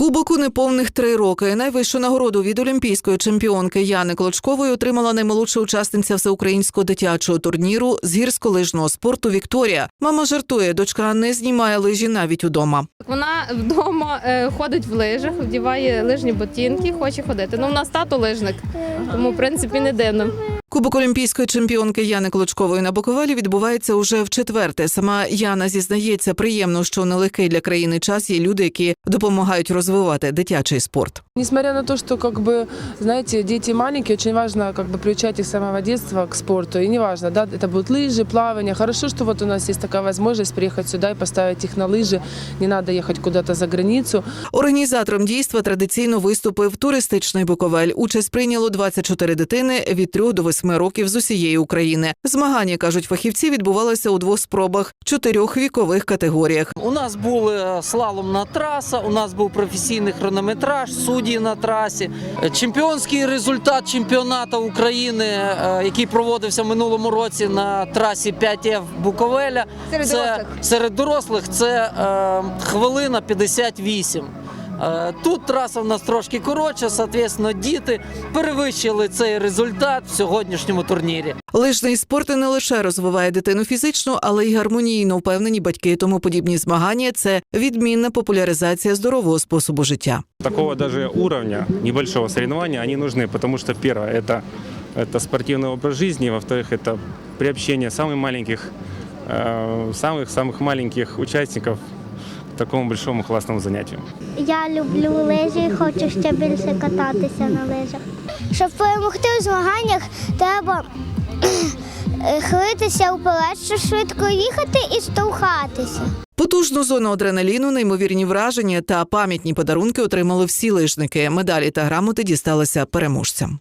Кубок у неповних три роки. Найвищу нагороду від олімпійської чемпіонки Яни Клочкової отримала наймолодша учасниця всеукраїнського дитячого турніру з гірськолижного спорту Вікторія. Мама жартує, дочка не знімає лижі навіть удома. Вона вдома е, ходить в лижах, вдіває лижні ботинки, хоче ходити. Ну, в нас тато лижник, тому в принципі не дивно. Кубок олімпійської чемпіонки Яни Клочкової на Буковелі відбувається уже в четверте. Сама Яна зізнається, приємно, що нелегкий для країни час є люди, які допомагають розвивати дитячий спорт. Несмотря на то, что, как бы, знаете, дети маленькие, очень важно как бы приучать их с самого детства к спорту. И неважно, да, это будут лыжи, плавание. Хорошо, что вот у нас есть такая возможность приехать сюда и поставить их на лыжи. Не надо ехать куда-то за границу. Організатором дійства традиційно виступив туристичний Буковель. Участь прийняло 24 дитини від 3 до 8 років з усієї України. Змагання кажуть фахівці, відбувалося у двох спробах чотирьох вікових категоріях. У нас була слаломна траса, у нас був професійний хронометраж, судді на трасі. Чемпіонський результат чемпіонату України, е, який проводився в минулому році на трасі 5F Буковеля. Серед це, дорослих. Серед дорослих це е, хвилина 58. Е, Тут траса в нас трошки коротша, соответственно, діти перевищили цей результат в сьогоднішньому турнірі. Лижний спорт не лише розвиває дитину фізично, але й гармонійно впевнені батьки. Тому подібні змагання це відмінна популяризація здорового способу життя. такого даже уровня небольшого соревнования они нужны, потому что первое это это спортивный образ жизни, во-вторых это приобщение самых маленьких э, самых самых маленьких участников к такому большому классному занятию. Я люблю лижі і хочу ще більше кататися на лижах. Щоб перемогти у змаганнях, треба е, хилитися вперед, щоб швидко їхати і штовхатися. Потужну зону адреналіну, неймовірні враження та пам'ятні подарунки отримали всі лижники. Медалі та грамоти дісталися переможцям.